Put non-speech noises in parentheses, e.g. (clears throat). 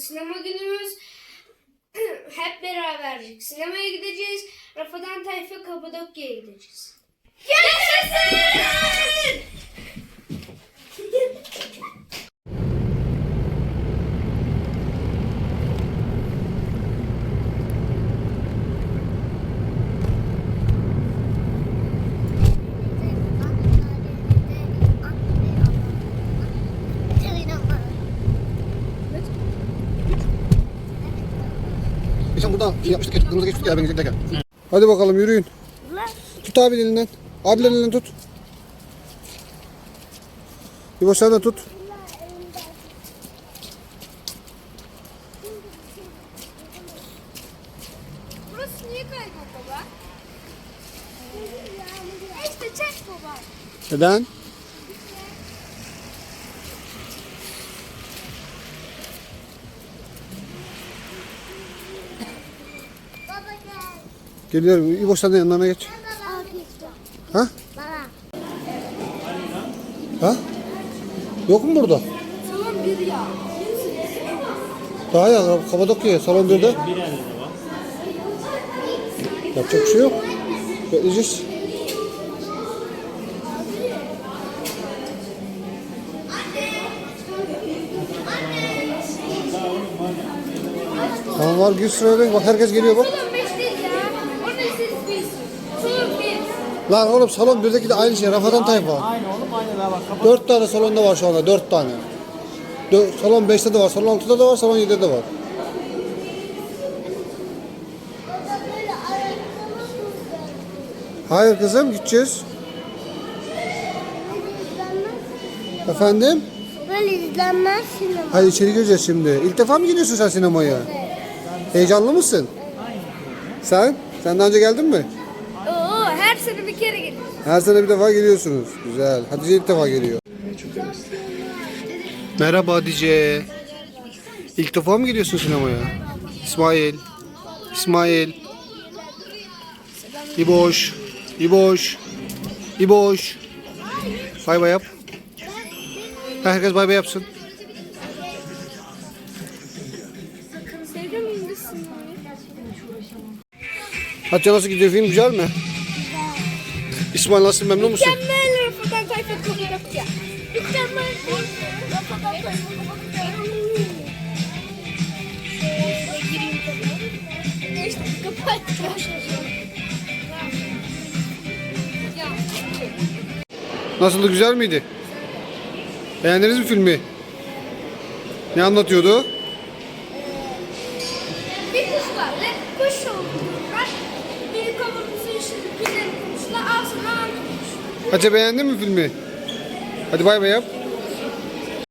sinema günümüz. (clears throat) Hep beraber sinemaya gideceğiz. Rafadan Tayfa Kapadokya'ya gideceğiz. Yaşasın! Geçen buradan şey yapmıştık ya, kırmızı geçmiştik ya ben gidecekler. Hadi bakalım yürüyün. Tut abinin elinden. Abilerin elinden tut. İbo sen de tut. Baba. Neden? Baba gel. Geliyorum. İbo sen de yanlarına geç. Ha? Baba. Ha? Yok mu burada? Salon bir ya. Daha ya Kapadokya'ya salon 1'de. Yapacak bir şey yok. Bekleyeceğiz. Tamam var gir sıraya be. Bak herkes geliyor bak. Salon 5 değil ya. Orada siz bir. Salon 1. Lan oğlum salon 1'deki de aynı şey. Rafadan tayfa. Aynı oğlum aynı daha bak. Kapat. 4 tane salonda var şu anda. 4 tane. Dö- salon 5'te de var. Salon 6'da da var. Salon 7'de de var. Hayır kızım gideceğiz. Efendim? Böyle izlenmez sinema. Hayır içeri gireceğiz şimdi. İlk defa mı gidiyorsun sen sinemaya? Heyecanlı mısın? Sen? Sen daha önce geldin mi? Kere geliyor. Her sene bir defa geliyorsunuz. Güzel. Hatice ilk defa geliyor. Merhaba Hatice. İlk defa mı gidiyorsun sinemaya? İsmail. İsmail. İboş. İboş. İboş. Bay bay yap. Herkes bay bay yapsın. Hatice nasıl gidiyor film güzel mi? İsmail nasıl memnun musun? Mükemmel Rafadan Tayfa Kapadokya. Mükemmel. Rafadan Tayfa. Ya. Nasıldı güzel miydi? Beğendiniz mi filmi? Ne anlatıyordu? Hatice beğendin mi filmi? Hadi bay bay yap.